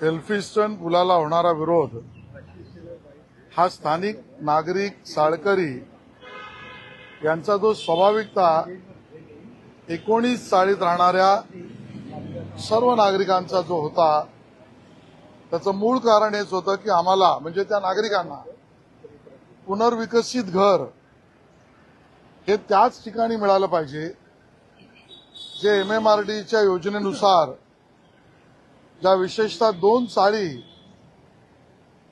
Elphinstone पुलाला होणारा विरोध. हा स्थानिक नागरिक साळकरी यांचा जो स्वाभाविकता एकोणीस चाळीत राहणाऱ्या सर्व नागरिकांचा जो होता त्याचं मूळ कारण हेच होतं की आम्हाला म्हणजे त्या नागरिकांना पुनर्विकसित घर हे त्याच ठिकाणी मिळालं पाहिजे जे एम एम आर डीच्या योजनेनुसार ज्या विशेषतः दोन चाळी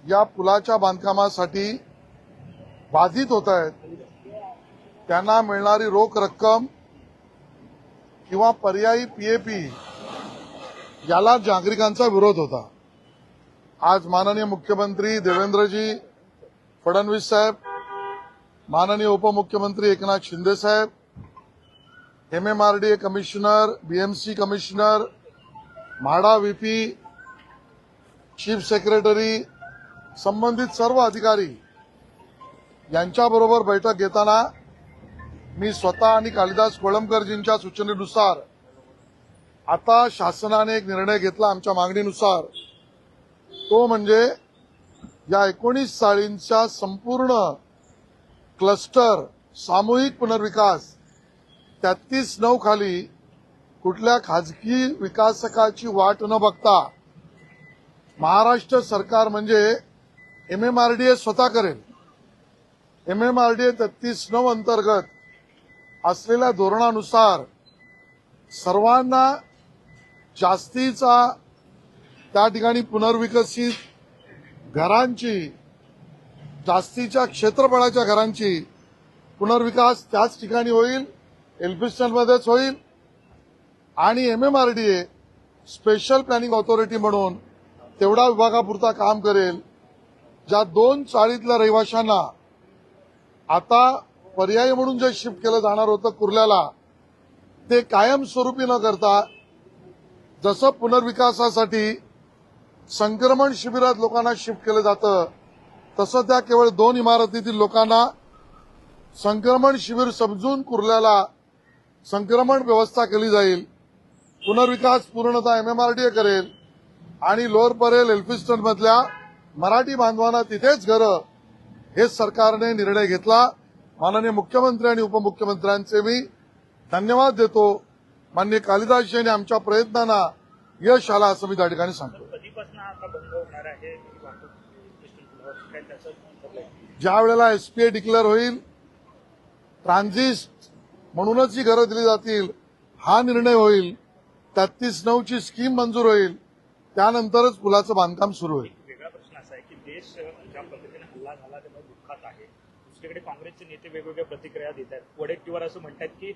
या पुलाच्या बांधकामासाठी बाधित होत आहेत त्यांना मिळणारी रोख रक्कम किंवा पर्यायी पीएपी याला नागरिकांचा विरोध होता. आज माननीय मुख्यमंत्री देवेंद्रजी फडणवीस साहेब माननीय उपमुख्यमंत्री एकनाथ शिंदे साहेब M M R D A commissioner BMC commissioner MHADA VP chief secretary संबंधित सर्व अधिकारी यांच्याबरोबर बैठक घेताना मी स्वतः आणि कालिदास कोळंबकरजींच्या सूचनेनुसार आता शासनाने एक निर्णय घेतला आमच्या मागणीनुसार. तो म्हणजे या एकोणीस चाळींचा संपूर्ण क्लस्टर सामूहिक पुनर्विकास तेहतीस नऊ खाली कुठल्या खाजगी विकासकाची वाट न बघता महाराष्ट्र सरकार म्हणजे M M R D A स्वतः करेल. M M R D A तेहतीस नऊ अंतर्गत असलेल्या धोरणानुसार सर्वांना जास्तीचा त्या ठिकाणी पुनर्विकसित घरांची जास्तीच्या क्षेत्रफळाच्या घरांची पुनर्विकास त्याच ठिकाणी होईल एल्फिस्टनमध्येच होईल आणि M M R D A special planning authority म्हणून तेवढा विभागापुरता काम करेल ज्या दोन चाळीतल्या रहिवाशांना आता पर्याय म्हणून जे शिफ्ट केलं जाणार होतं कुर्ल्याला ते कायमस्वरूपी न करता जसं पुनर्विकासासाठी संक्रमण शिबिरात लोकांना शिफ्ट केलं जातं तसं त्या केवळ दोन इमारतीतील लोकांना संक्रमण शिबिर समजून कुर्ल्याला संक्रमण व्यवस्था केली जाईल. पुनर्विकास पूर्णतः एमएमआरडीए करेल. आणि लोअर परेल एल्फिस्टन मधल्या मराठी बांधवांना तिथेच घरं हे सरकारने निर्णय घेतला. माननीय मुख्यमंत्री आणि उपमुख्यमंत्र्यांचे मी धन्यवाद देतो. माननीय कालिदास यांनी आमच्या प्रयत्नांना यश आला असं मी त्या ठिकाणी सांगतो? ज्या वेळेला एसपीए डिक्लेअर होईल ट्रान्झिस्ट म्हणूनच ही घरं दिली जातील हा निर्णय होईल. तेहतीस नऊची स्कीम मंजूर होईल. त्यानंतरच पुलाचं बांधकाम सुरू होईल. वेगळा प्रश्न असा आहे की देश ज्या पद्धतीने हल्ला झाला त्यामुळे दुःखात आहे. दुसरीकडे काँग्रेसचे नेते वेगवेगळ्या प्रतिक्रिया देत आहेत. वडेट्टीवार असं म्हणतात की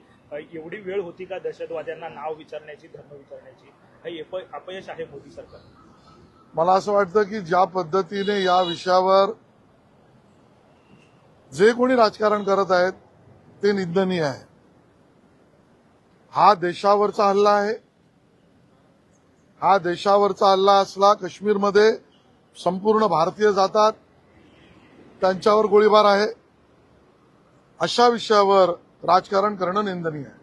एवढी वेळ होती का दहशतवाद्यांना नाव विचारण्याची धर्म विचारण्याची? हे अप- अपयश आहे मोदी सरकार. मला असं वाटतं की ज्या पद्धतीने या विषयावर जे कोणी राजकारण करत आहेत ते निंदनीय आहे. हा देशावरचा हल्ला आहे. हा देशावरचा हल्ला असला काश्मीरमध्ये संपूर्ण भारतीय जातात त्यांच्यावर गोळीबार आहे. अशा विषयावर राजकारण करणं निंदनीय आहे.